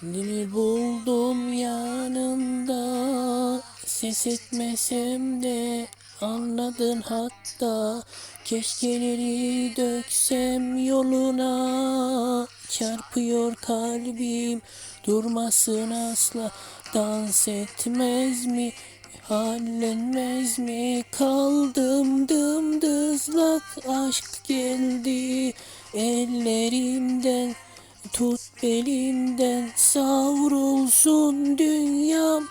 Kendini buldum yanında. Ses etmesem de anladın hatta. Keşkeleri döksem yoluna. Çarpıyor kalbim durmasın asla. Dans etmez mi hallenmez mi? Kaldım dımdızlak aşk geldi ellerimden Tut belimden savrulsun dünyam.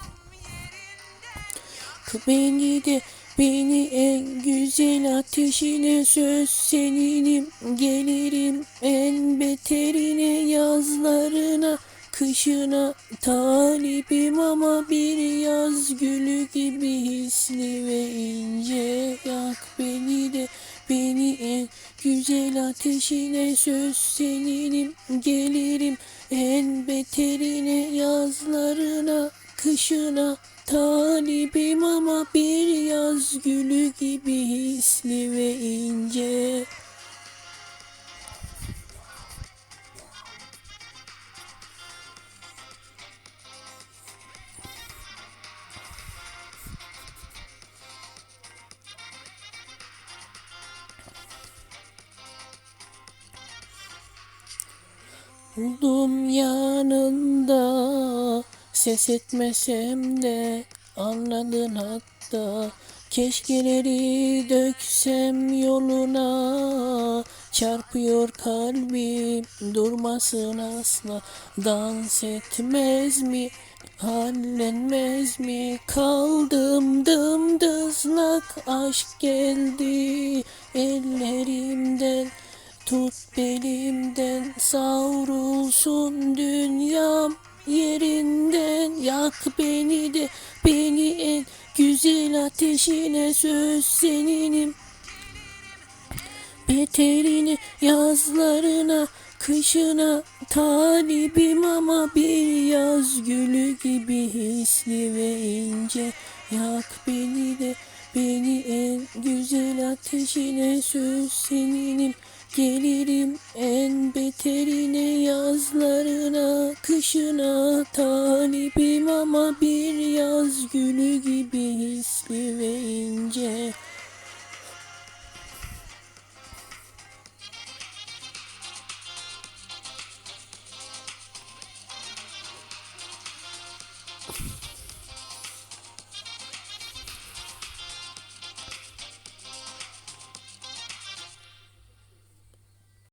Beni de beni en güzel ateşine söz seninim. Gelirim en beterine yazlarına Kışına talibim ama bir yaz gülü gibi hisli ve ince Yak. Beni de beni en güzel ateşine söz seninim Gelirim en beterine yazlarına kışına Talibim ama bir yaz gülü gibi hisli ve ince Buldum yanında Ses etmesem de anladın hatta. Keşkeleri döksem yoluna Çarpıyor kalbim durmasın asla. Dans etmez mi hallenmez mi? Kaldım dımdızlak aşk geldi ellerimden Tut belimden savrulsun dünyam yerinden. Yak beni de beni en güzel ateşine. Söz seninim. Beterini yazlarına kışına talibim ama bir yaz gülü gibi hisli ve ince. Yak beni de beni en güzel ateşine. Söz seninim Gelirim en beterine yazlarına kışına talibim ama bir yaz günü gibi hisli ve ince.